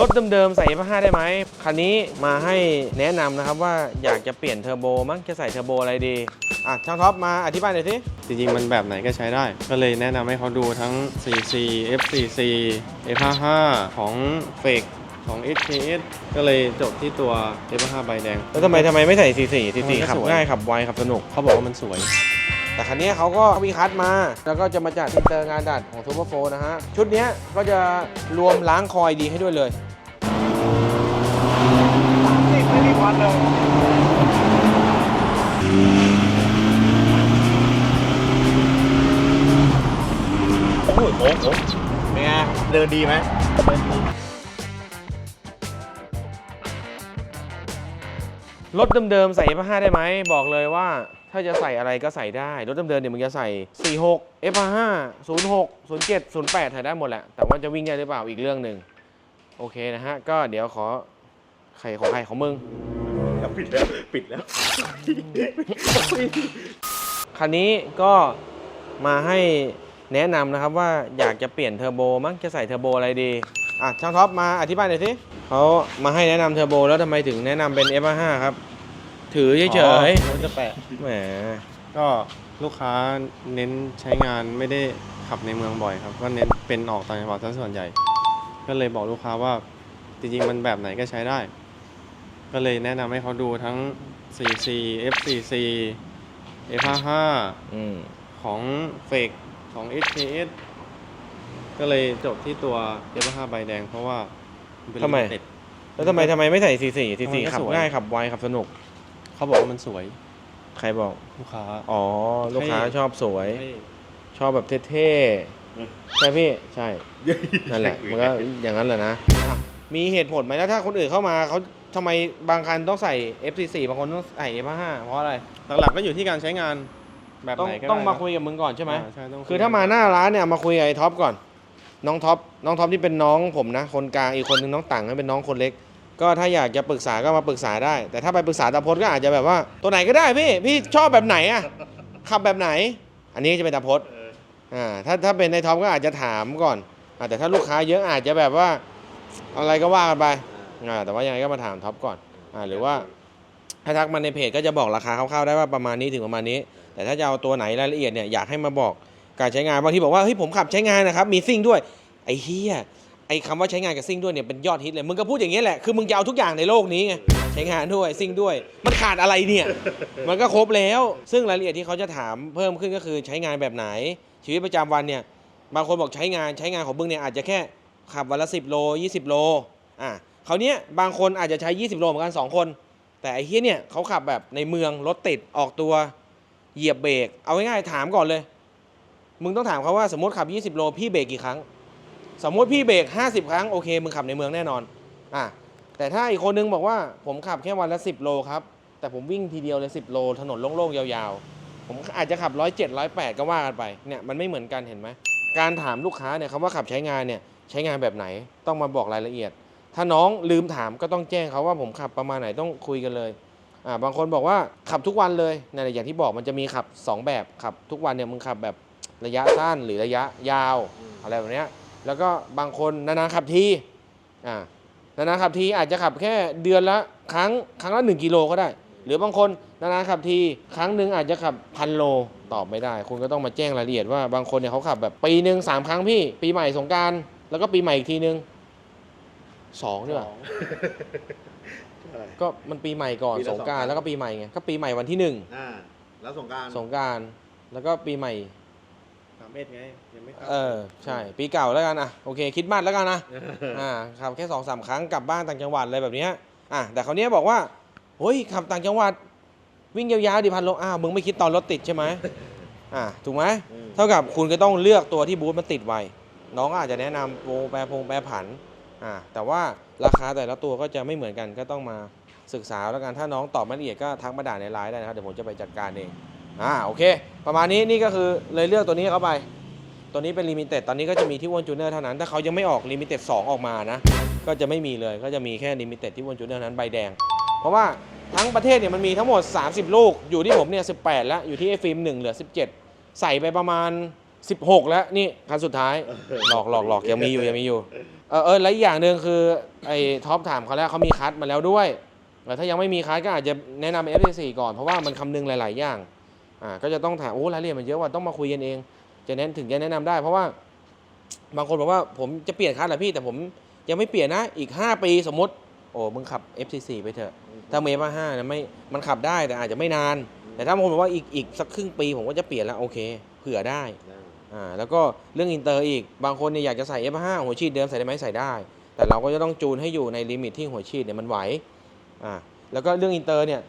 รถเดิมๆใส่ F5 ได้ไหม คันนี้มาให้แนะนำนะครับว่าอยากจะเปลี่ยนเทอร์โบมั้งจะใส่เทอร์โบอะไรดี อะช่างท็อปมาอธิบายหน่อยสิ จริงๆ มันแบบไหนก็ใช้ได้ ก็เลยแนะนำให้เขาดูทั้ง CC F4C F55 ของ f a k ของ SKS ก็เลยจบที่ตัว F55 ใบแดง แล้วทำไมทำไมไม่ใส่ C4 มัน C4 ก็ขับสวย ง่ายขับไวขับสนุก เขาบอกว่ามันสวย แต่คันนี้เขาก็มีคัดมา แล้วก็จะมาจัดอินเตอร์งานดัดของซูเปอร์โฟนะฮะ ชุดเนี้ยก็จะรวมล้างคอยดีให้ด้วยเลย โอ้โหโค้โค้งเป็นไงเดินดีไหมเดินดีรถเดิมๆใส่ F5 ได้ไหม บอกเลยว่าถ้าจะใส่อะไรก็ใส่ได้ รถเดิมๆเนี่ยมึงจะใส่ 46 F5 06 07 08ใส่ได้หมดแหละ แต่ว่าจะวิ่งได้หรือเปล่าอีกเรื่องหนึ่งโอเคนะฮะ ก็เดี๋ยวขอ ใครของใครของมึง ปิดแล้วปิดแล้ว คันนี้ก็มาให้แนะนำนะครับว่าอยากจะเปลี่ยนเทอร์โบมั้งจะใส่เทอร์โบอะไรดี อะช่างท็อปมาอธิบายหน่อยสิเขามาให้แนะนำเทอร์โบแล้วทำไมถึงแนะนำเป็น F5 ครับ ถือเฉยอ๋อมันจะแปะๆแหม ก็ลูกค้าเน้นใช้งานไม่ได้ขับในเมืองบ่อยครับ ก็เน้นเป็นออกต่างจังหวัดซะส่วนใหญ่ ก็เลยบอกลูกค้าว่าจริงๆมันแบบไหนก็ใช้ได้ ก็เลยแนะนำให้เขาดูทั้ง CC F4C F55 อืม ของ f a k ของ SKS ก็เลยจบที่ตัว F55 ใบแดงเพราะว่ามันเป็น ทำไม limited แล้วทำไมทำไมไม่ใส่ C4 มัน C4 ก็ขับสวย ง่ายขับไวขับสนุก เขาบอกว่ามันสวยใครบอก ลูกค้า อ๋อ ลูกค้าให้ชอบสวยให้ชอบแบบเท่ๆ ใช่พี่ ใช่ นั่นแหละ มันก็อย่างนั้นแหละนะอะมีเหตุผลไหมแล้วถ้าคนอื่นเข้ามาเขาทำไมบางคันต้องใส่ F44 บางคนต้องใส่ F55 เพราะอะไร หลักๆก็อยู่ที่การใช้งานแบบต้องไหนก็ได้ต้องมานะคุยกับมึงก่อนใช่ไหม อ่าใช่ต้องยคือถ้ามาหน้าร้านเนี่ยมาคุยกับไอ้ท็อปก่อน น้องท็อปน้องท็อปที่เป็นน้องผมนะ คนกลางอีกคนนึงน้องต่างให้เป็นน้องคนเล็ก ก็ถ้าอยากจะปรึกษาก็มาปรึกษาได้ แต่ถ้าไปปรึกษาตาพจน์ก็อาจจะแบบว่า ตัวไหนก็ได้พี่พี่ชอบแบบไหนอะขับแบบไหน อันนี้จะเป็นตาพจน์เอออ่าถ้าถ้าเป็นในท็อปก็อาจจะถามก่อนอ่าแต่ถ้าลูกค้าเยอะอาจจะแบบว่า อะไรก็ว่ากันไป อ่าแต่ว่ายังไงก็มาถามท็อปก่อนอ่าหรือว่าถ้าทักมาในเพจก็จะบอกราคาคร่าวๆได้ว่าประมาณนี้ถึงประมาณนี้ แต่ถ้าจะเอาตัวไหนรายละเอียดเนี่ยอยากให้มาบอกการใช้งานบางทีบอกว่าเฮ้ยผมขับใช้งานนะครับมีซิ่งด้วยไอ้เฮียไอ้คำว่าใช้งานกับซิ่งด้วยเนี่ยเป็นยอดฮิตเลยมึงก็พูดอย่างนี้แหละคือมึงจะเอาทุกอย่างในโลกนี้ไงใช้งานด้วยซิ่งด้วย มันขาดอะไรเนี่ยมันก็ครบแล้ว ซึ่งรายละเอียดที่เขาจะถามเพิ่มขึ้นก็คือใช้งานแบบไหน ชีวิตประจำวันเนี่ยบางคนบอกใช้งานใช้งานของมึงเนี่ยอาจจะแค่ขับวันละ10โล20โลอะ คราวเนี้ยบางคนอาจจะใช้ 20 โลเหมือนกันสองคน แต่ไอ้เฮียเนี่ยเขาขับแบบในเมืองรถติดออกตัวเหยียบเบรกเอาง่ายๆถามก่อนเลย มึงต้องถามเขาว่าสมมติขับ 20 โลพี่เบรกกี่ครั้ง สมมติพี่เบรก50 ครั้งโอเคมึงขับในเมืองแน่นอนอะแต่ถ้าอีกคนนึงบอกว่าผมขับแค่วันละ 10 โลครับแต่ผมวิ่งทีเดียวเลย 10 โล ถนนโล่งๆยาวๆ ผมอาจจะขับ 107 108 ก็ว่ากันไปเนี่ยมันไม่เหมือนกันเห็นไหมการถามลูกค้าเนี่ยคำว่าขับใช้งานเนี่ยใช้งานแบบไหนต้องมาบอกรายละเอียด ถ้าน้องลืมถามก็ต้องแจ้งเขาว่าผมขับประมาณไหนต้องคุยกันเลยอ่าบางคนบอกว่าขับทุกวันเลยนั่นแหละอย่างที่บอกมันจะมีขับ 2 แบบขับ ทุกวันเนี่ยมึงขับแบบระยะสั้นหรือระยะยาวอะไรแบบเนี้ยแล้วก็บางคนนานๆขับทีอ่านานๆขับทีอาจจะขับแค่เดือนละครั้งครั้งละ1กิโลก็ได้ หรือบางคนนานๆขับทีครั้งหนึ่งอาจจะขับพันโลตอบไม่ได้ คุณก็ต้องมาแจ้งรายละเอียดว่าบางคนเนี่ยเขาขับแบบปีหนึ่งสามครั้งพี่ ปีใหม่สงกรารแล้วก็ปีใหม่อีกทีนึง สองด้วยใช่ก็มันปีใหม่ก่อนปีละสงกรารสองครั้ง แล้วก็ปีใหม่ไงก็ปีใหม่วันที่หนึ่งอ่าแล้วสงกรารสงกรารแล้วก็ปีใหม่ สามเอ็ดไง ยังไม่เออใช่ปีเก่าแล้วกันอะโอเคคิดมากแล้วกันนะอ่าขับแค่สองสามครั้งกลับบ้านต่างจังหวัดอะไรแบบเนี้ยอะแต่คราวเนี้ยบอกว่าเฮ้ยขับต่างจังหวัด วิ่งยาวๆดิพันโลอ้าวมึงไม่คิดตอนรถติดใช่ไหมอะถูกไหม อืมเท่ากับคุณก็ต้องเลือกตัวที่บูธมันติดไวน้องก็อาจจะแนะนำโปรแปรพงแปรผัน อ่าแต่ว่าราคาแต่ละตัวก็จะไม่เหมือนกันก็ต้องมาศึกษาแล้วกันถ้าน้องตอบไม่ละเอียดก็ทักมาด่าในไลน์ได้นะครับเดี๋ยวผมจะไปจัดการเองอ่าโอเค ประมาณนี้นี่ก็คือเลยเลือกตัวนี้เข้าไป ตัวนี้เป็นลิมิเต็ดตอนนี้ก็จะมีที่วอนจูเนอร์เท่านั้น ถ้าเขายังไม่ออกลิมิเต็ด2ออกมานะ ก็จะไม่มีเลยก็จะมีแค่ลิมิเต็ดที่วอนจูเนอร์นั้นใบแดง เพราะว่าทั้งประเทศเนี่ยมันมีทั้งหมด 30 ลูก อยู่ที่ผมเนี่ย18 แล้ว อยู่ที่ไอฟิล์ม1เหลือ 17 ใส่ไปประมาณ 16 แล้วนี่คันสุดท้ายหลอกหลอกหลอกยังมีอยู่ยังมีอยู่ เออเออแล้วอีกอย่างหนึ่งคือไอ้ท็อปถามเขาแล้วเขามีคัดมาแล้วด้วยแต่ถ้ายังไม่มีคัดก็อาจจะแนะนำ F4 ก่อนเพราะว่ามันคำนึงหลาย ๆ อย่างอ่าก็จะต้องถามโอ้รายละเอียดมันเยอะว่าต้องมาคุยกันเอง จะแนะถึงจะแนะนำได้ เพราะว่าบางคนบอกว่าผมจะเปลี่ยนคัดแหละพี่แต่ผมยังไม่เปลี่ยนนะอีก 5 ปีสมมติ โอ้มึงขับ F4 ไปเถอะ ถ้าเมย์ว่าห้านะไม่มันขับได้แต่อาจจะไม่นาน แต่ถ้าบางคนบอกว่าอีกอีกสักครึ่งปีผมก็จะเปลี่ยนแล้วโอเค เผื่อได้ อ่าแล้วก็เรื่องอินเตอร์อีก บางคนเนี่ยอยากจะใส่ F5 หัวฉีดเดิมใส่ได้ไหมใส่ได้ แต่เราก็จะต้องจูนให้อยู่ในลิมิตที่หัวฉีดเนี่ยมันไหวอ่าแล้วก็เรื่องอินเตอร์เนี่ย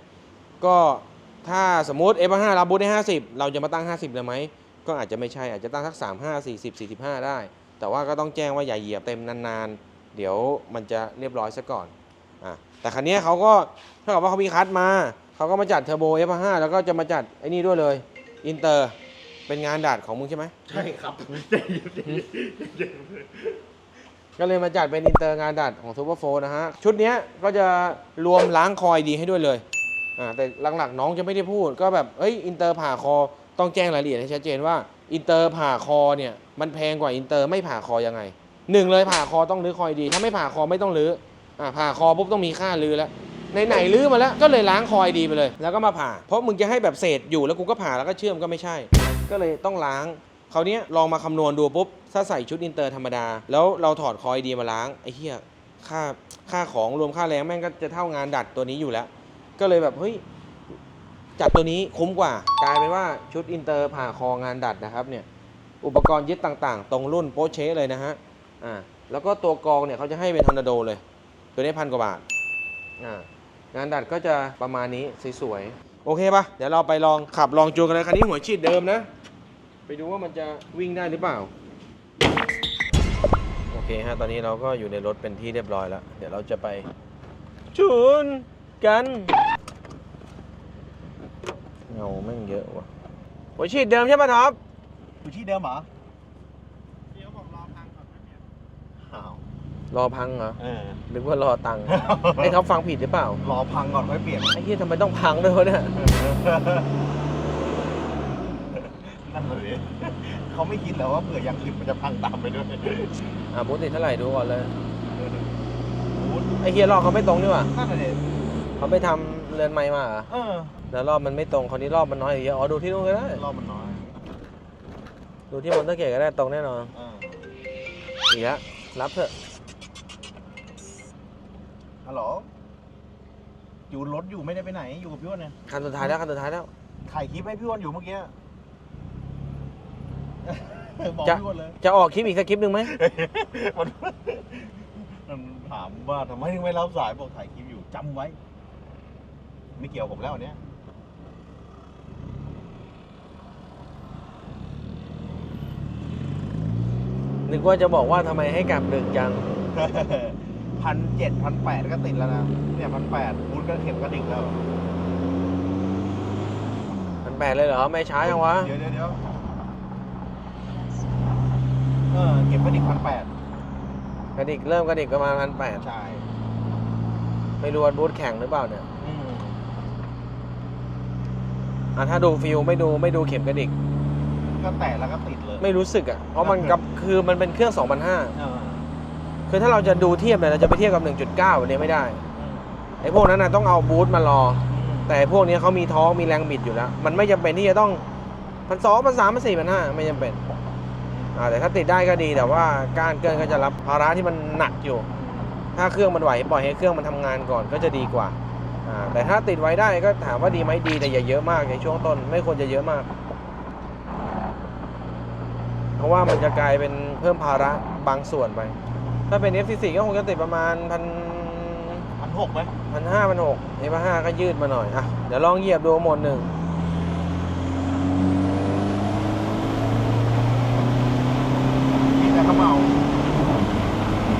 ก็ถ้าสมมติ F5 เราบูตได้ 50 เราจะมาตั้ง 50เลยไหมก็อาจจะไม่ใช่อาจจะตั้งสัก 35 40 45 ได้ แต่ว่าก็ต้องแจ้งว่าอย่าเหยียบเต็มนานๆ เดี๋ยวมันจะเรียบร้อยซะก่อนอ่าแต่คันนี้เขาก็เท่ากับว่าเขามีคัดมา เขาก็มาจัดเทอร์โบ F5 แล้วก็จะมาจัดไอ้นี่ด้วยเลยอินเตอร์ เป็นงานดัดของมึงใช่ไหมใช่ครับก็เลยมาจัดเป็นอินเตอร์งานดัดของซูเปอร์โฟนะฮะ ชุดเนี้ยก็จะรวมล้างคอยดีให้ด้วยเลยอ่าแต่หลักๆน้องจะไม่ได้พูด ก็แบบเอ้ยอินเตอร์ผ่าคอต้องแจ้งรายละเอียดให้ชัดเจนว่าอินเตอร์ผ่าคอเนี่ยมันแพงกว่าอินเตอร์ไม่ผ่าคอยังไงหนึ่งเลยผ่าคอต้องรื้อคอยดี ถ้าไม่ผ่าคอไม่ต้องรื้ออ่าผ่าคอปุ๊บต้องมีค่ารื้อแล้วในไหนๆรื้อมาแล้วก็เลยล้างคอยดีไปเลย แล้วก็มาผ่า เพราะมึงจะให้แบบเศษอยู่แล้วกูก็ผ่าแล้วก็เชื่อมก็ไม่ใช่ ก็เลยต้องล้างคราวเนี้ยลองมาคำนวณดูปุ๊บ ถ้าใส่ชุดอินเตอร์ธรรมดา แล้วเราถอดคอยดีมาล้างไอ้เหี้ยค่าค่าของรวมค่าแรงแม่งก็จะเท่างานดัดตัวนี้อยู่แล้ว ก็เลยแบบเฮ้ยจัดตัวนี้คุ้มกว่ากลายเป็นว่าชุดอินเตอร์ผ่าคองานดัดนะครับเนี่ยอุปกรณ์ยึดต่างๆ ตรงรุ่นโปรเชเลยนะฮะอ่าแล้วก็ตัวกองเนี่ยเขาจะให้เป็นทอร์นาโดเลย ตัวนี้พันกว่าบาทอ่างานดัดก็จะประมาณนี้สวยๆ โอเคปะเดี๋ยวเราไปลองขับลองจูงกันเลยคันนี้หัวฉีดเดิมนะ ไปดูว่ามันจะวิ่งได้หรือเปล่า โอเคฮะ ตอนนี้เราก็อยู่ในรถเป็นที่เรียบร้อยแล้ว เดี๋ยวเราจะไปจูนกัน เงาแม่งเยอะว่ะหัวฉีดเดิมใช่ปะท็อปอยู่ที่เดิมเหรออ้าว รอพังเหรอเออหรือว่ารอตังค์ไอ้ท็อปฟังผิดหรือเปล่า รอพังก่อนค่อยเปลี่ยน ไอ้เหี้ยทำไมต้องพังด้วยวะเนี่ย นั่นเลยเขาไม่คิดแล้วว่าเผื่ออย่างอื่นมันจะพังตามไปด้วยอะบูธติดเท่าไหร่ดูก่อนเลยพูดไอ้เฮียรอบเขาไม่ตรงนี่หว่านั่นเลยเขาไปทำเรือนไม้มาเหรอเออแล้วรอบมันไม่ตรงคราวนี้รอบมันน้อยอีกเยอะอ๋อดูที่นู่นก็ได้ รอบมันน้อยดูที่มอนเตอร์เกตก็ได้ตรงแน่นอนเอออีกแล้วรับเถอะ ฮัลโหลอยู่รถอยู่ไม่ได้ไปไหน อยู่กับพี่อ้วนเนี่ย คันสุดท้ายแล้วคันสุดท้ายแล้ว ถ่ายคลิปให้พี่อ้วนอยู่เมื่อกี้ บอกจะพี่อ้วนเลย จะออกคลิปอีกสักคลิปหนึ่งไหมมันมันถามว่าทำไมถึงไม่รับสายบอกถ่ายคลิปอยู่จำไว้ ไม่เกี่ยวผมแล้วอันเนี้ยนึกว่าจะบอกว่าทำไมให้กลับดึกจัง พันเจ็ดพันแปดก็ติดแล้วนะ เนี่ยพันแปดบูธก็เข็มกระดิ่งแล้วมันแปดเลยเหรอ ไม่ช้ายังวะ เดี๋ยวเดี๋ยวเดี๋ยวเออเข็มกระดิ่งพันแปดกระดิกเริ่มกระดิกประมาณพันแปดใช่ ไม่รู้ว่าบูธแข่งหรือเปล่าเนี่ยอืมอะถ้าดูฟิลไม่ดูไม่ดูเข็มกระดิกก็แตะแล้วก็ติดเลย ไม่รู้สึกอะ เพราะมันกับคือมันเป็นเครื่อง2,500เออ คือถ้าเราจะดูเทียบเนี่ยเราจะไปเทียบกับ 1.9อันนี้ไม่ได้อืมไอ้พวกนั้นนะต้องเอาบูธมารออืมแต่พวกนี้เขามีท้องมีแรงบิดอยู่แล้ว มันไม่จำเป็นที่จะต้องพันสองพันสามพันสี่พันห้าไม่จำเป็นอ่าแต่ถ้าติดได้ก็ดีแต่ว่าการเกินก็จะรับภาระที่มันหนักอยู่ ถ้าเครื่องมันไหวปล่อยให้เครื่องมันทำงานก่อนก็จะดีกว่าอ่าแต่ถ้าติดไว้ได้ก็ถามว่าดีไหมดีแต่อย่าเยอะมากในช่วงต้นไม่ควรจะเยอะมาก เพราะว่ามันจะกลายเป็นเพิ่มภาระบางส่วนไป ถ้าเป็น F4 ก็คงจะติดประมาณพันพันหกไหมพันห้าพันหกเอฟห้าก็ยืดมาหน่อยอะเดี๋ยวลองเหยียบดูโหมดหนึ่งมีแต่ขมเหลา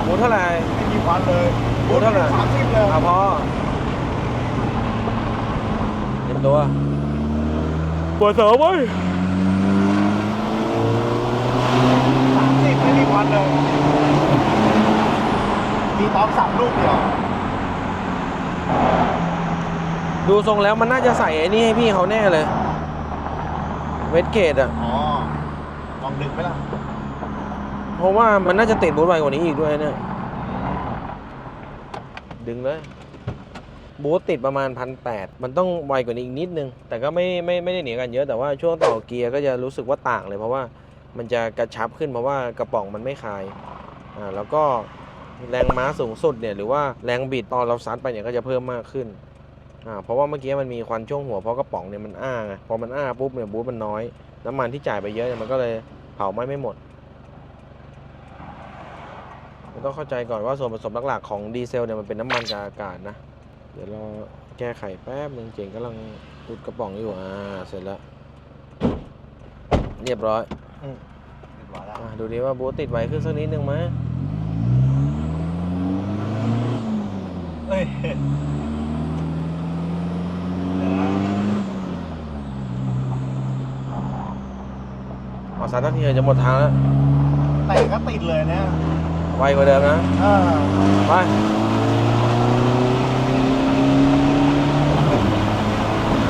บูทเท่าไหร่ไม่มีควันเลยบูธเท่าไหร่สามสิบเลยเอาพอเต็มตัวปวดเสาไว้สามสิบไม่มีควันเลย มีตอกสามลูกเดียวดูทรงแล้วมันน่าจะใส่ไอ้นี่ให้พี่เขาแน่เลย เวทเกตอะ อ๋อลองดึงไหมล่ะเพราะว่ามันน่าจะติดบูทไวกว่านี้อีกด้วยเนี่ย ดึงเลย บูทติดประมาณพันแปดมันต้องไวกว่านี้อีกนิดนึง แต่ก็ไม่ไม่ไม่ได้หนีกันเยอะแต่ว่าช่วงต่อเกียร์ก็จะรู้สึกว่าต่างเลยเพราะว่ามันจะกระชับขึ้นเพราะว่ากระป๋องมันไม่คาย อ่าแล้วก็ แรงม้าสูงสุดเนี่ยหรือว่าแรงบิดตอนเราซัดไปเนี่ยก็จะเพิ่มมากขึ้นอ่าเพราะว่าเมื่อกี้มันมีควันช่วงหัวเพราะกระป๋องเนี่ยมันอ้าไงพอมันอ้าปุ๊บเนี่ยบูทมันน้อยน้ำมันที่จ่ายไปเยอะเนี่ยมันก็เลยเผาไหม้ไม่หมดมันต้องเข้าใจก่อนว่าส่วนผสมหลักๆของดีเซลเนี่ยมันเป็นน้ำมันกับอากาศนะ เดี๋ยวเราแก้ไขแป๊บนึงเจ๋งกำลังอุดกระป๋องอยู่อ่าเสร็จแล้ว เรียบร้อยเรียบร้อยแล้วอะดูดิว่าบูทติดไวขึ้นสักนิดนึงไหม เอ้ยเดี๋ยวนะออกสตาร์ททักทีจะหมดทางแล้วแต่ก็ติดเลยนะไวกว่าเดิมนะเออไป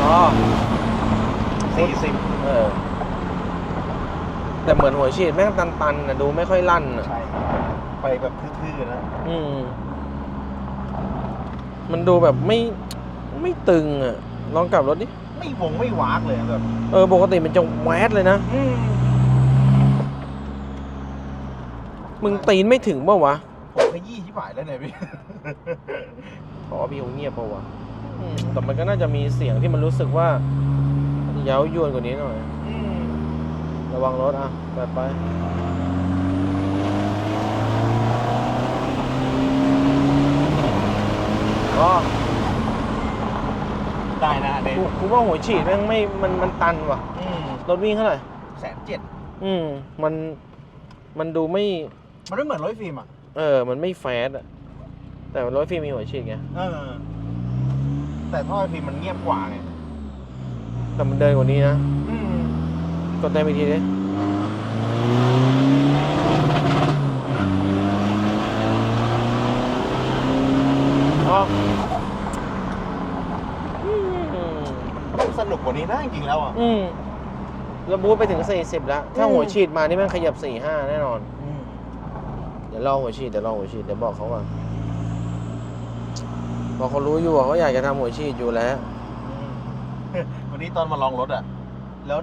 อ๋อสี่สิบเออแต่เหมือนหัวฉีดแม่งตันๆนะดูไม่ค่อยลั่นอะใช่ ไปแบบทื่อๆนะ อืม มันดูแบบไม่ไม่ตึงอะ ลองกลับรถดิ ไม่วงไม่วากเลยแบบเออ ปกติมันจะแวดเลยนะ อืมมึงตีนไม่ถึงเปล่าวะผมขยี้ที่ฝ่ายแล้วเนี่ยพี่เพราะว่าพี่คงเงียบเปล่าวะอืมแต่มันก็น่าจะมีเสียงที่มันรู้สึกว่าเย้ายวนกว่านี้หน่อย อืมระวังรถอะไปไป ก็ได้นะเด็กูกูว่าหัวฉีดแม่งไม่มันมันตันว่ะอืมรถวิ่งเท่าไหร่แสนเจ็ดอืมมันมันดูไม่ มันไม่เหมือนร้อยฟิล์มอะ เออ มันไม่แฟดอะแต่รถฟิล์มมีหัวฉีดไงเออ แต่ท่อไอฟิล์มมันเงียบกว่าไงแต่มันเดินกว่านี้นะ อืม กดเต็มอีกทีดิอ๋ออืม ต้องส นุกกว่านี้นะจริงๆแล้วอะ อืมแล้วบูทไปถึง 40 แล้ว ถ้าอืม หัวฉีดมานี่แม่งขยับ 45 แน่นอน อืมเดี๋ยวรอหัวฉีดเดี๋ยวรอหัวฉีดเดี๋ยวบอกเขาก่อนบอกเขารู้อยู่ว่าเขาอยากจะทำหัวฉีดอยู่แล้ววันนี้ตอนมาลองรถอะ แล้ว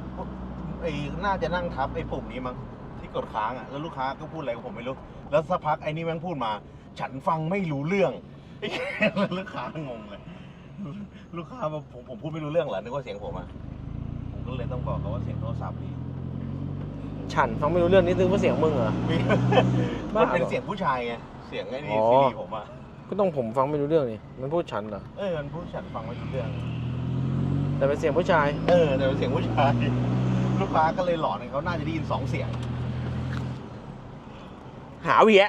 ไอ้น่าจะนั่งทับไอ้ปุ่มนี้มั้งที่กดค้างอะ แล้วลูกค้าก็พูดอะไรกับผมไม่รู้ แล้วสักพักไอ้นี่แม่งพูดมา ฉันฟังไม่รู้เรื่องแล้วลูกค้างงเลย ลูกค้ามาผมผมพูดไม่รู้เรื่องเหรอนึกว่าเสียงผมอะผมก็เลยต้องบอกเขาว่าเสียงโทรศัพท์นี่ฉันฟังไม่รู้เรื่องนี่ตึงว่าเสียงมึงเหรอ บ้ามันเป็นเหรอเสียงผู้ชายไงเสียงไอ้นี่อ๋อซีรีผมอะก็ต้องผมฟังไม่รู้เรื่องนี่มันพูดฉันเหรอเออมันพูดฉันฟังไม่รู้เรื่อง แต่เป็นเสียงผู้ชาย เออแต่เป็นเสียงผู้ชายลูกค้าก็เลยหลอนให้เขาน่าจะได้ยินสองเสียง หาเวีย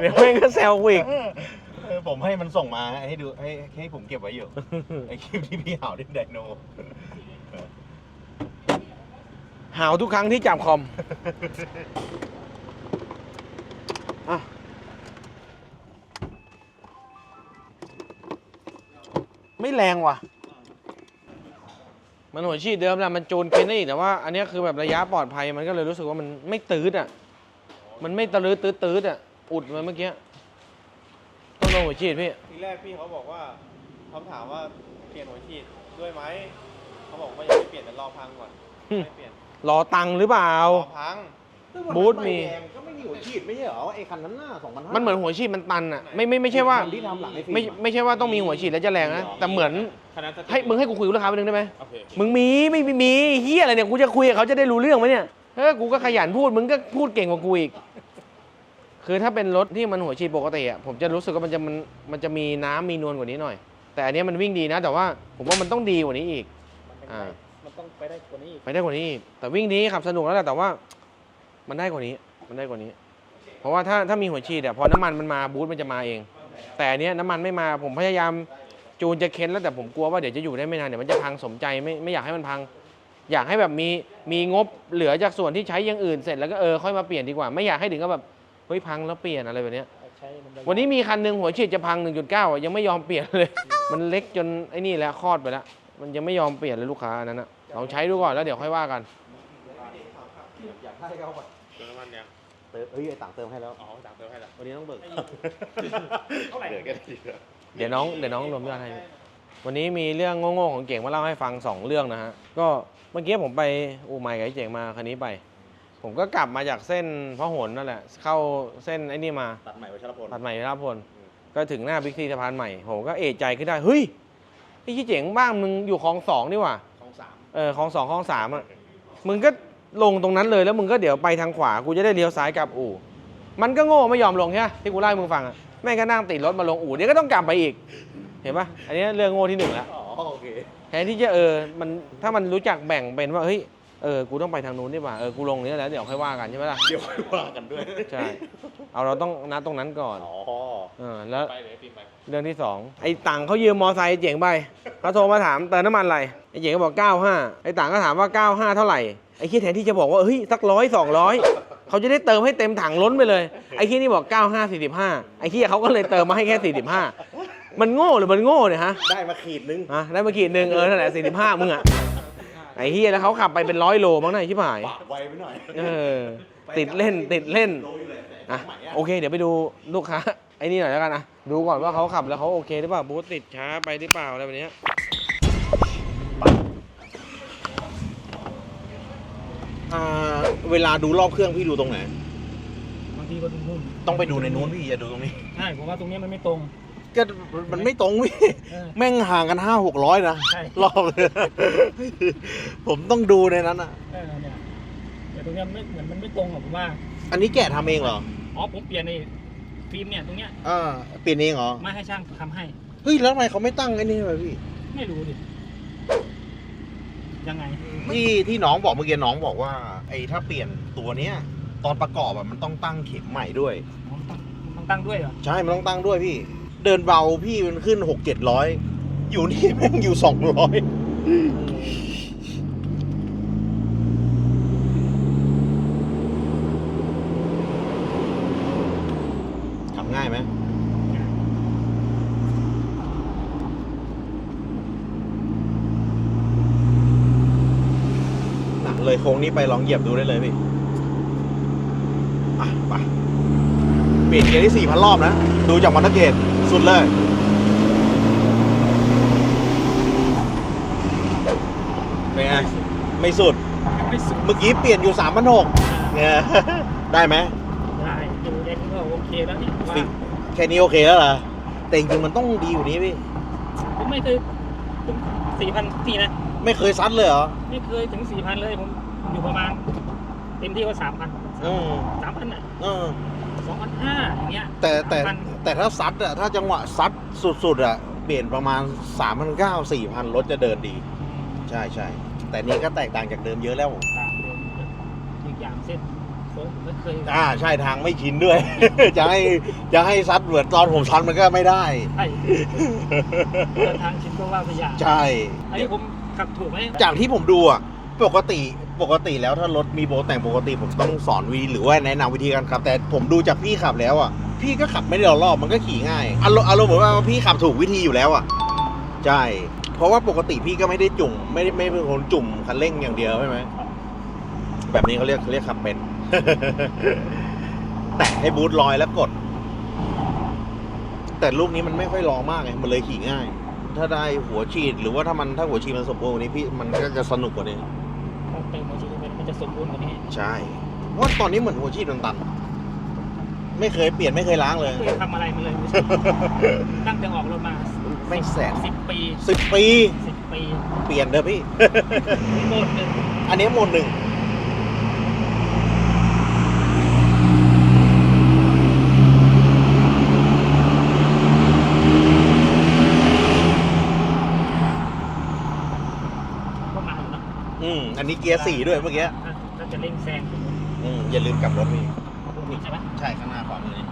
เดี๋ยวแม่งก็แซวกูอีก เออผมให้มันส่งมาให้ดูให้ให้ผมเก็บไว้อยู่ ไอคลิปที่พี่หาวที่ไดโน หาวทุกครั้งที่จับคอม อะ ไม่แรงว่ะ มันหัวฉีดเดิมแหละมันจูนเป็นได้อีกแต่ว่าอันเนี้ยคือแบบระยะปลอดภัยมันก็เลยรู้สึกว่ามันไม่ตืดอะ มันไม่ตะลืดตืดตืดอะ อุดมันเมื่อกี้ต้องลงหัวฉีดพี่ ทีแรกพี่เขาบอกว่าเขาถามว่าเปลี่ยนหัวฉีดด้วยไหมเขาบอกว่ายังไม่เปลี่ยนแต่รอพังก่อนอืมไม่เปลี่ยนรอตังค์หรือเปล่ารอพัง บูธมี ก็ไม่มีหัวฉีดไม่ใช่เหรอไอคันนั้นน่ะสองพันห้ามันเหมือนหัวฉีดมันตันอะไม่ไม่ไม่ใช่ว่าที่ทำหลังไอฟิล์ไม่ไม่ใช่ว่าต้องมีหัวฉีดแล้วจะแรงนะแต่เหมือนคณะให้มึงให้กูคุยกับลูกค้าไปหนึ่งได้ไหมโอเคมึงมีไม่มีมีเฮียอะไรเนี่ยกูจะคุยกับเขาจะได้รู้เรื่องไหมเนี่ยเออกูก็ขยันพูดมึงก็พูดเก่งกว่ากูอีกคือถ้าเป็นรถที่มันหัวฉีดปกติอะผมจะรู้สึกว่ามันจะมันมันจะมีน้ำมีนวลกว่านี้หน่อย แต่อันเนี้ยมันวิ่งดีนะ แต่ว่าผมว่ามันต้องดีกว่านี้อีกอ่า มันต้องไปได้กว่านี้อีก ไปได้กว่านี้อีกแต่วิ่งดีขับสนุกแล้วแหละแต่ว่า มันได้กว่านี้ มันได้กว่านี้ เพราะว่าถ้าถ้ามีหัวฉีดอะพอน้ำมันมันมาบูทมันจะมาเอง แต่อันเนี้ยน้ำมันไม่มาผมพยายามจูนจะเค้นแล้วแต่ผมกลัวว่าเดี๋ยวจะอยู่ได้ไม่นานเดี๋ยวมันจะพังสมใจไม่ไม่อยากให้มันพัง อยากให้แบบมีมีงบเหลือจากส่วนที่ใช้อย่างอื่นเสร็จแล้วก็เออค่อยมาเปลี่ยนดีกว่าไม่อยากให้ถึงก็แบบเฮ้ยพังแล้วเปลี่ยนอะไรแบบเนี้ยใช้มันได้วันนี้มีคันหนึ่งหัวฉีดจะพัง 1.9อะยังไม่ยอมเปลี่ยนเลย มันเล็กจนไอ้นี่แล้วคลอดไปแล้ว มันยังไม่ยอมเปลี่ยนเลยลูกค้าอันนั้นอะลองใช้ดูก่อนแล้วเดี๋ยวค่อยว่ากันอยากให้เขา ติมเฮ้ยไอ้ต่างเติมให้แล้ว อ๋อสั่งเติมให้แล้ววันนี้ต้องเบิกเท่าไหร่เดือดก็ดีแล้วเดี๋ยวน้องเดี๋ยวน้องรวมยอดให้ วันนี้มีเรื่องโง่ๆของเก่งมาเล่าให้ฟังสองเรื่องนะฮะ ก็เมื่อกี้ผมไปอู่ใหม่กับไอ้เจ๋งมาคันนี้ไป ผมก็กลับมาจากเส้นพหลนั่นแหละ เข้าเส้นไอ้นี่มา ตัดใหม่วัชรพล ตัดใหม่ราชพล ก็ถึงหน้าบิ๊กซีสะพานใหม่ ผมก็เอะใจขึ้นได้ เฮ้ยไอ้ที่เจ๋งบ้านมึงอยู่คลองสองนี่หว่าของสามเออคลองสองคลองสามอะ มึงก็ ลงตรงนั้นเลยแล้วมึงก็เดี๋ยวไปทางขวากูจะได้เลี้ยวซ้ายกลับอู่ มันก็โง่ไม่ยอมลงใช่ไหมที่กูเล่าให้มึงฟังอะแม่งก็นั่งติดรถมาลงอู่เดี๋ยวก็ต้องกลับไปอีก เห็นปะอันนี้เรื่องโง่ที่หนึ่งแล้วอ๋อโอเคแทนที่จะเออมันถ้ามันรู้จักแบ่งเป็นว่าเฮ้ยเออกูต้องไปทางนู้นดีกว่าเออกูลงนี้แล้วเดี๋ยวค่อยว่ากันใช่ไหมล่ะเดี๋ยวค่อยว่ากันด้วยใช่เอาเราต้องนัดตรงนั้นก่อนอ๋อเออแล้วไปเลยปีนไปเรื่องที่สองไอ้ตังเขายืมมอไซค์ไอ้เจ๋งไปเขาโทรมาถามเติมน้ำมันอะไรไอ้เจ๋งก็บอก95ไอ้ตังก็ถามว่า95เท่าไหร่ ไอ้คิดแทนที่จะบอกว่าเฮ้ยสักร้อยสองร้อยเขาจะได้เติมให้เต็มถังล้นไปเลย ไอ้คิดนี่บอก 95 45 ไอ้คิดเขาก็เลยเติมมาให้แค่ 45 มันโง่หรือมันโง่เนี่ยฮะได้มาขีดนึงฮะได้มาขีดหนึ่งเออนั่นแหละ45มึงอะไอ้เฮียแล้วเขาขับไปเป็นร้อยโลมั้งนะไอ้ชิบหายปากไวไปหน่อยเออติดเล่นติดเล่นโลอยู่เลยอะใหม่อะโอเค เดี๋ยวไปดูลูกค้าไอ้นี่หน่อยแล้วกันนะดูก่อนว่าเขาขับแล้วเขาโอเคหรือเปล่าบูธติดช้าไปหรือเปล่าอะไรแบบเนี้ อ่าเวลาดูรอบเครื่องพี่ดูตรงไหน บางทีก็ตรงนู้นต้องไปดูในนู้นพี่อย่าดูตรงนี้ ใช่ผมว่าตรงเนี้ยมันไม่ตรง ก็มันไม่ตรงพี่ เออ แม่งห่างกันห้าหกร้อยนะใช่ รอบเลย ผมต้องดูในนั้นอะ เออเนี่ยแต่ตรงเนี้ยไม่เหมือนมันไม่ตรงหรอกผมว่า อันนี้แกะทำเองเหรออ๋อผมเปลี่ยนในฟิล์มเนี่ยตรงเนี้ยอ่าเปลี่ยนเองเหรอ ไม่ให้ช่างทำให้ เฮ้ยแล้วทำไมเขาไม่ตั้งไอ้นี่ไว้พี่ ไม่รู้ดิ ยังไง ที่ที่น้องบอกเมื่อกี้น้องบอกว่า ไอ้ถ้าเปลี่ยนตัวเนี้ย ตอนประกอบอะมันต้องตั้งเข็มใหม่ด้วย มันต้องมันตั้งด้วยเหรอ ใช่ มันต้องตั้งด้วยพี่ เดินเบาพี่มันขึ้นหกเจ็ดร้อยอยู่นี่แม่งอยู่สองร้อยทำง่ายไหมหนังเลยโค้งนี้ไปลองเหยียบดูได้เลยพี่อะไปเปลี่ยนเกียร์ที่สี่พันรอบนะ ดูจากมอเตอร์เกตสุดเลยเป็นไงไม่สุดยังไม่สุดเมื่อกี้เปลี่ยนอยู่สามพันหกเนี่ยได้ไหมได้ดูแค่นี้ก็โอเคแล้วนี่ว่าแค่นี้โอเคแล้วเหรอแต่จริงๆมันต้องดีอยู่านี้พี่ผมไม่เคยผมสี่พันสี่นะ ไม่เคยซัดเลยเหรอ ไม่เคยถึงสี่พันเลยผม อยู่ประมาณเต็มที่ก็สามพันอืมสามพันอะเออ สองพันห้าอย่างเงี้ยแต่แต่3,000แต่ถ้าซัดอะถ้าจังหวะซัดสุดๆอะเปลี่ยนประมาณ3 0 0 9 4 0 0 0รถจะเดินดี ใช่ใช่แต่นี้ก็แตกต่างจากเดิมเยอะแล้ว ตามเดิมอีกอย่างเส้นโค้งผมไม่เคยอ่าใช่ทางไม่ชินด้วย จะให้จะให้ซัดเหมือนตอนผมซัดมันก็ไม่ได้ ใช่เดินทางชินก็ว่าไปอย่างใช่ อันนี้ผมขับถูกไหมจากที่ผมดูอะปกติ ปกติแล้วถ้ารถมีโบแต่งปกติผมต้องสอนวีหรือว่าแนะนำวิธีการขับ แต่ผมดูจากพี่ขับแล้วอะพี่ก็ขับไม่ได้รอบมันก็ขี่ง่ายอารมณ์อารมณ์เหมือนว่าพี่ขับถูกวิธีอยู่แล้วอะใช่เพราะว่าปกติพี่ก็ไม่ได้จุ่มไม่ได้ไม่เป็นคนจุ่มคันเร่งอย่างเดียวใช่ไหมแบบนี้เขาเรียกเขาเรียกขับเป็น แตะให้บูทลอยแล้วกด แต่ลูกนี้มันไม่ค่อยรองมากไงมันเลยขี่ง่าย ถ้าได้หัวฉีดหรือว่าถ้ามันถ้าหัวฉีดมันสมบูรณ์กว่านี้พี่มันก็จะสนุกกว่านี้ ต้องเติมหัวฉีดมันจะสมบูรณ์กว่านี้ใช่เพราะว่าตอนนี้เหมือนหัวฉีดมันตัน ไม่เคยเปลี่ยนไม่เคยล้างเลย ไม่เคยทำอะไรมาเลย ตั้งแต่ออกรถมาไม่แสนสิบปีสิบปีสิบปี เปลี่ยนเถอะพี่โคตรหนึ่งอันนี้หมดหนึ่ง ประมาณเนาะ อืมอันนี้เกียร์สี่ด้วยเมื่อกี้ถ้าถ้าจะเร่งแซงผมอืมอย่าลืมกลับรถพี่ใช่ไหมใช่ข้างหน้าขวามือนี่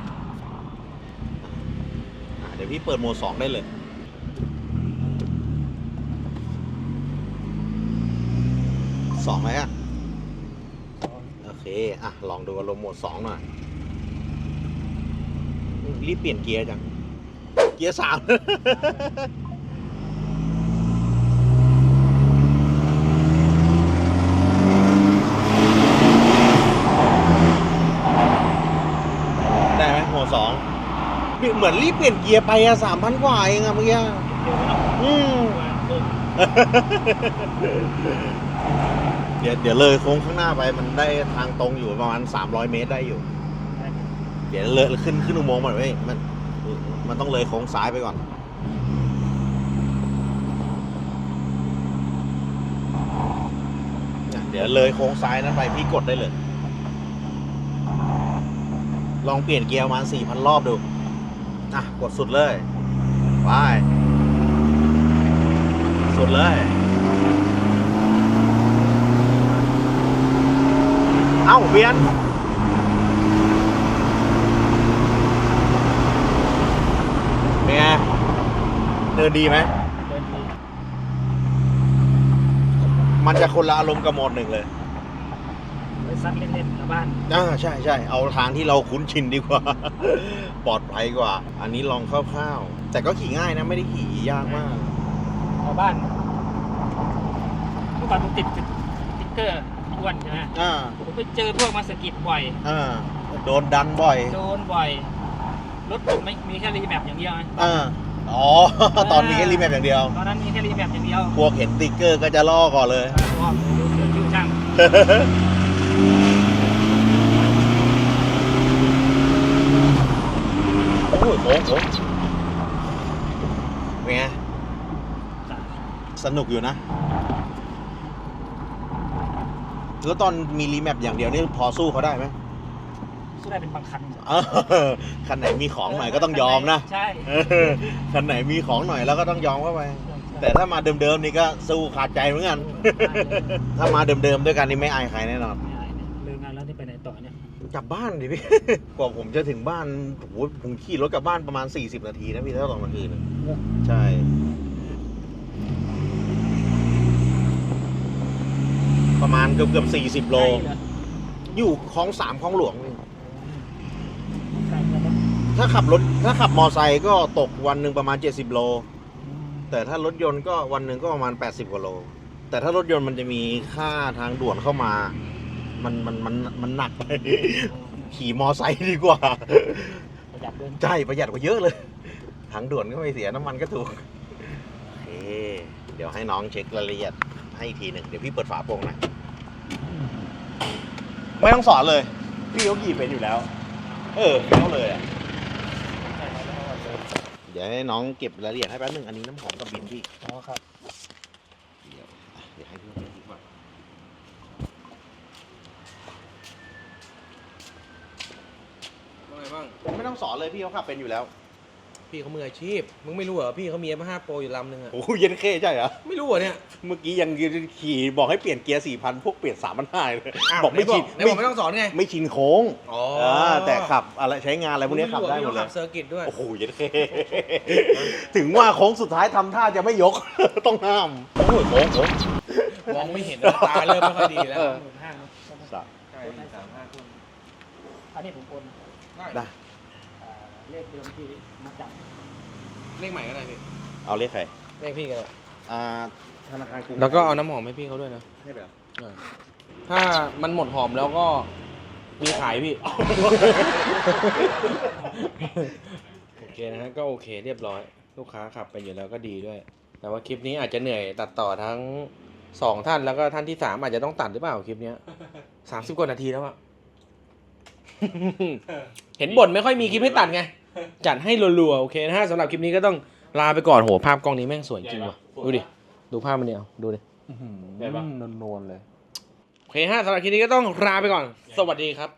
อะเดี๋ยวพี่เปิดโหมดสองได้เลย สองไหมอะ โอเค อะ ลองดูอารมณ์โหมดสองหน่อยอืมรีบเปลี่ยนเกียร์จัง เกียร์สาม เสอง เหมือนรีบเปลี่ยนเกียร์ไปอะสามพันกว่าเองอะเมื่อกี้เดี๋ยวไม่ต้องอืมเดี๋ยวเดี๋ยวเลยโค้งข้างหน้าไปมันได้ทางตรงอยู่ประมาณ300เมตรได้อยู่ เดี๋ยวเลยขึ้นขึ้นอุโมงค์มันเว้ยมันมันต้องเลยโค้งซ้ายไปก่อนเดี๋ยวเลยโค้งซ้ายนั้นไปพี่กดได้เลย ลองเปลี่ยนเกียร์ประมาณ4,000รอบดู อะกดสุดเลยไปสุดเลย เอ้าเปลี่ยนเป็นไงเดินดีไหมเดินดีมันจะคนละอารมณ์กับโหมดหนึ่งเลยไป ซัดเล่นๆกับบ้าน อ่าใช่ใช่เอาทางที่เราคุ้นชินดีกว่า ปลอดภัยกว่า อันนี้ลองคร่าวๆ แต่ก็ขี่ง่ายนะไม่ได้ขี่ยากมากเอาบ้านเมื่อก่อนผมติดสติ๊กเกอร์อ้วนใช่ไหมอ่าผมไปเจอพวกมาสะกิดบ่อย อ่าโดนดันบ่อย โดนบ่อย รถผมไม่มีแค่รีแมปอย่างเดียวไงอ่าอ๋อ ตอนนี้แค่รีแมปอย่างเดียว ตอนนั้นมีแค่รีแมปอย่างเดียวพวกเห็นติ๊กเกอร์ก็จะล่อก่อนเลยเพราะว่าดูเสือชื่อช่าง โอ้ยโค้งโค้ง เป็นไง สนุกอยู่นะ แล้วตอนมีรีแมปอย่างเดียวนี่พอสู้เขาได้ไหมสู้ได้เป็นบางคันเออคันไหนมีของหน่อยก็ต้องยอมนะใช่เออคันไหนมีของหน่อยแล้วก็ต้องยอมเข้าไป แต่ถ้ามาเดิมๆนี่ก็สู้ขาดใจเหมือนกัน ถ้ามาเดิมๆด้วยกันนี่ไม่อายใครแน่นอน กลับบ้านดิพี่ กว่าผมจะถึงบ้านโอ้โหผมขี่รถกลับบ้านประมาณ 40 นาทีนะพี่ถ้าตอนกลางคืนน่ะใช่ ประมาณเกือบเกือบ40โล ใกเหรออยู่คลองสามคลองหลวงนี่ใกล้แล้วนะถ้าขับรถถ้าขับมอไซค์ก็ตกวันหนึ่งประมาณ 70 โล แต่ถ้ารถยนต์ก็วันหนึ่งก็ประมาณ 80 กว่าโล แต่ถ้ารถยนต์มันจะมีค่าทางด่วนเข้ามา มันมันมันมันหนักไป ขี่มอไซค์ดีกว่า ประหยัดด้วยใช่ประหยัดกว่าเยอะเลย ทางด่วนก็ไม่เสียน้ำมันก็ถูกโอเคเดี๋ยวให้น้องเช็ครายละเอียดให้อีกทีหนึ่งเดี๋ยวพี่เปิดฝาโปร่งหนะไม่ต้องสอนเลย พี่เขาขี่เป็นอยู่แล้ว เออเขาเลยอะเดี๋ยวให้น้องเก็บรายละเอียดให้แป๊บนึงอันนี้น้ำหอมกับบินพี่ อ๋อครับ เดี๋ยวอะเดี๋ยวให้พี่เขาเก็บก่อนไม่ ต้องสอนเลยพี่เขาขับเป็นอยู่แล้วพี่เขามืออาชีพ มึงไม่รู้เหรอพี่เขามี F5 Pro อยู่ลำหนึ่งอะโอ้โหเย็นเคใช่เหรอไม่รู้เหรอเนี่ย เมื่อกี้ยังขี่บอกให้เปลี่ยนเกียร์สี่พันพวกเปลี่ยนสามพันห้าเลยอ้าวบอกไม่ชินไหนบอกไม่ต้องสอนไง ไม่ชินโค้งอ๋อาแต่ขับอะไรใช้งานอะไรพวกนี้ขับได้หมดพี่เลขัยบเซอร์กิตด้วยโอ้โหเย็นเคถึงว่าโค้งสุดท้ายทำท่าจะไม่ยก ต้องห้ามโอ้ยโค้งโค้ง มองไม่เห็นแล้วตาเริ่มไม่ค่อยดีแล้วเออ หมื่นห้าเนอะสะใช่สามห้าคนอันนี้ผมโอนได้อ่า เลขเดิมที่มาจับเลขใหม่ก็ได้พี่เอาเรียกใครเลขพี่ก็ได้อ่าธนาคารกรุงแล้วก็เอาน้ำหอมให้พี่เขาด้วยนะให้แบบถ้ามันหมดหอมแล้วก็มีขายพี่ โอเคนะฮะก็โอเคเรียบร้อย ลูกค้าขับไปอยู่แล้วก็ดีด้วย แต่ว่าคลิปนี้อาจจะเหนื่อยตัดต่อทั้งสองท่านแล้วก็ท่านที่สามอาจจะต้องตัดหรือเปล่าคลิปเนี้ยสามสิบกว่านาทีแล้วอะ เห็นบ่นไม่ค่อยมีคลิปให้ตัดไง จัดให้รัวๆ โอเคนะฮะสำหรับคลิปนี้ก็ต้องลาไปก่อนโหภาพกล้องนี้แม่งสวยจริงว่ะดูดิ ดูภาพมันเดียวดูดินวลๆเลย โอเคฮะสำหรับคลิปนี้ก็ต้องลาไปก่อน สวัสดีครับ